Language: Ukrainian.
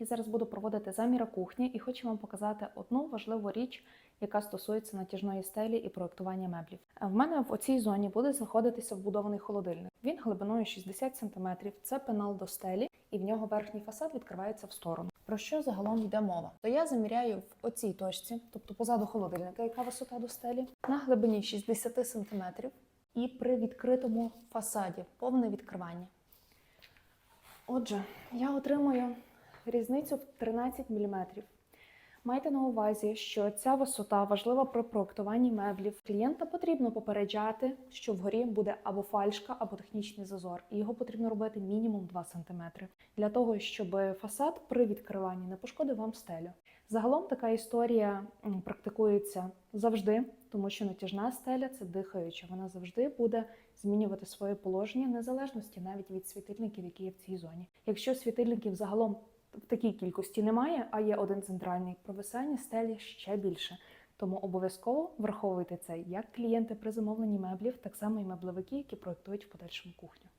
Я зараз буду проводити заміри кухні і хочу вам показати одну важливу річ, яка стосується натяжної стелі і проектування меблів. Е, В мене в оцій зоні буде знаходитися вбудований холодильник. Він глибиною 60 см, це пенал до стелі, і в нього верхній фасад відкривається в сторону. Про що загалом йде мова? То я заміряю в оцій точці, тобто позаду холодильника, яка висота до стелі, на глибині 60 см і при відкритому фасаді, повне відкривання. Отже, я отримую різницю в 13 мм. Майте на увазі, що ця висота важлива при проектуванні меблів. Клієнта потрібно попереджати, що вгорі буде або фальшка, або технічний зазор, і його потрібно робити мінімум 2 см для того, щоб фасад при відкриванні не пошкодив вам стелю. Загалом така історія практикується завжди, тому що натяжна стеля це дихаюча. Вона завжди буде змінювати своє положення незалежності навіть від світильників, які є в цій зоні. Якщо світильників загалом в такій кількості немає, а є один центральний провисання стелі ще більше. Тому обов'язково враховуйте це як клієнти при замовленні меблів, так само і меблевики, які проектують в подальшому кухню.